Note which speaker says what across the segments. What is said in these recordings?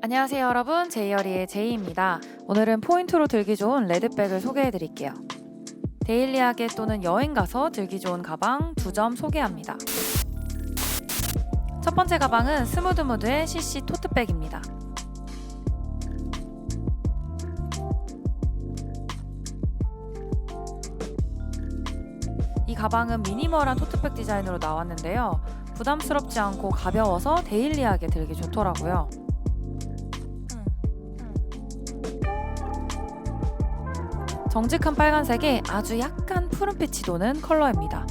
Speaker 1: 안녕하세요 여러분 제이어리의 제이입니다. 오늘은 포인트로 들기 좋은 레드백을 소개해 드릴게요. 데일리하게 또는 여행 가서 들기 좋은 가방 두 점 소개합니다. 첫 번째 가방은 스무드무드의 CC 토트백입니다. 이 가방은 미니멀한 토트백 디자인으로 나왔는데요. 부담스럽지 않고 가벼워서 데일리하게 들기 좋더라고요. 정직한 빨간색에 아주 약간 푸른빛이 도는 컬러입니다.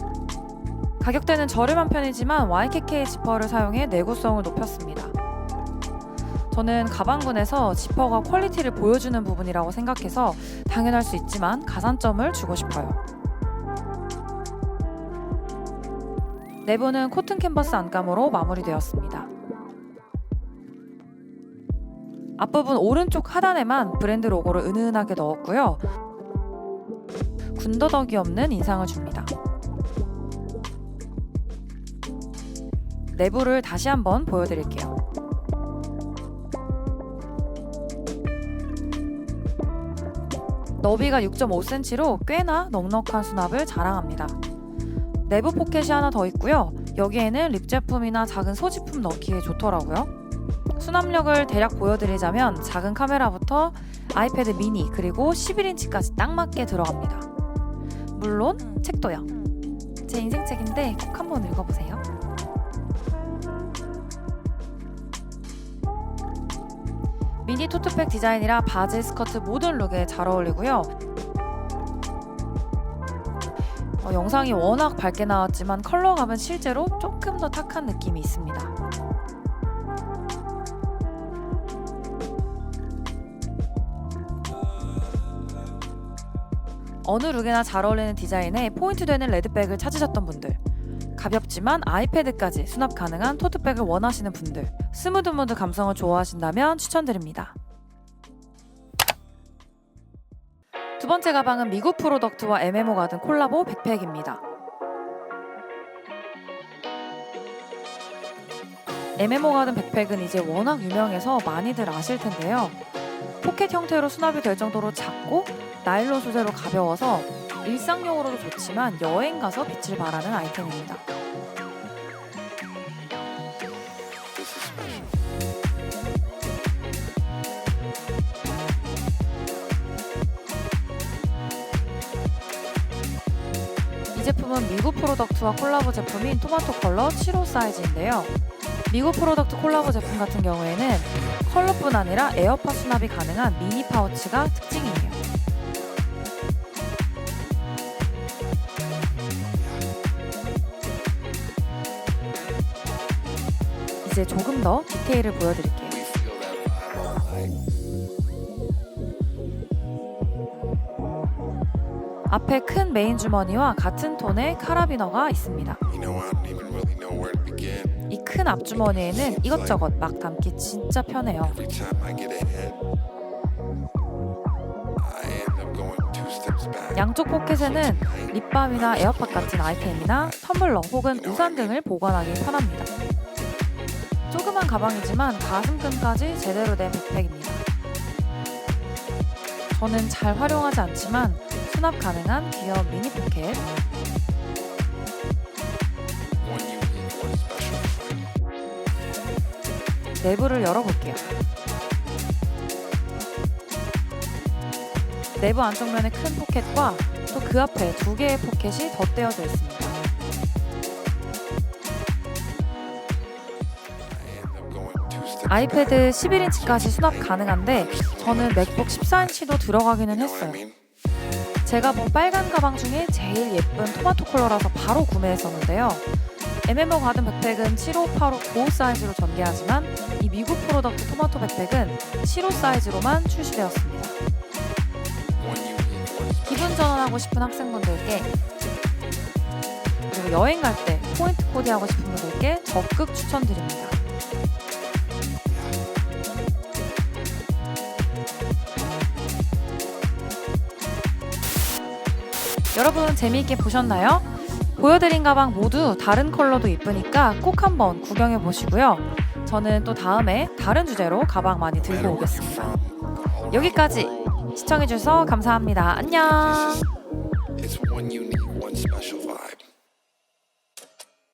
Speaker 1: 가격대는 저렴한 편이지만 YKK 지퍼를 사용해 내구성을 높였습니다. 저는 가방군에서 지퍼가 퀄리티를 보여주는 부분이라고 생각해서 당연할 수 있지만 가산점을 주고 싶어요. 내부는 코튼 캔버스 안감으로 마무리되었습니다. 앞부분 오른쪽 하단에만 브랜드 로고를 은은하게 넣었고요. 군더더기 없는 인상을 줍니다. 내부를 다시 한번 보여드릴게요. 너비가 6.5cm로 꽤나 넉넉한 수납을 자랑합니다. 내부 포켓이 하나 더 있고요. 여기에는 립 제품이나 작은 소지품 넣기에 좋더라고요. 수납력을 대략 보여드리자면 작은 카메라부터 아이패드 미니 그리고 11인치까지 딱 맞게 들어갑니다. 물론 책도요. 제 인생 책인데 꼭 한번 읽어보세요. 미니 토트백 디자인이라 바지, 스커트 모든 룩에 잘 어울리고요. 어, 영상이 워낙 밝게 나왔지만 컬러감은 실제로 조금 더 탁한 느낌이 있습니다. 어느 룩에나 잘 어울리는 디자인에 포인트 되는 레드백을 찾으셨던 분들 가볍지만 아이패드까지 수납 가능한 토트백을 원하시는 분들 스무드무드 감성을 좋아하신다면 추천드립니다. 두 번째 가방은 미국 프로덕트와 MMO 가든 콜라보 백팩입니다. MMO 가든 백팩은 이제 워낙 유명해서 많이들 아실 텐데요. 포켓 형태로 수납이 될 정도로 작고 나일론 소재로 가벼워서 일상용으로도 좋지만 여행 가서 빛을 발하는 아이템입니다. 이 제품은 미국 프로덕트와 콜라보 제품인 토마토 컬러 7호 사이즈인데요. 미국 프로덕트 콜라보 제품 같은 경우에는 컬러뿐 아니라 에어팟 수납이 가능한 미니 파우치가 특징이에요. 이제 조금 더 디테일을 보여드릴게요. 앞에 큰 메인 주머니와 같은 톤의 카라비너가 있습니다. 이 큰 앞주머니에는 이것저것 막 담기 진짜 편해요. 양쪽 포켓에는 립밤이나 에어팟 같은 아이템이나 텀블러 혹은 우산 등을 보관하기 편합니다. 조그만 가방이지만 가슴끈까지 제대로 된 백팩입니다. 저는 잘 활용하지 않지만 수납 가능한 귀여운 미니 포켓. 내부를 열어볼게요. 내부 안쪽면에 큰 포켓과 또 그 앞에 두 개의 포켓이 덧대어져 있습니다. 아이패드 11인치까지 수납 가능한데 저는 맥북 14인치도 들어가기는 했어요. 제가 본 빨간 가방 중에 제일 예쁜 토마토 컬러라서 바로 구매했었는데요. MMO 가든 백팩은 7585 고우 사이즈로 전개하지만 이 미국 프로덕트 토마토 백팩은 75 사이즈로만 출시되었습니다. 기분 전환하고 싶은 학생분들께 그리고 여행 갈 때 포인트 코디하고 싶은 분들께 적극 추천드립니다. 여러분 재미있게 보셨나요? 보여드린 가방 모두 다른 컬러도 이쁘니까 꼭 한번 구경해 보시고요. 저는 또 다음에 다른 주제로 가방 많이 들고 오겠습니다. 여기까지 시청해주셔서 감사합니다. 안녕.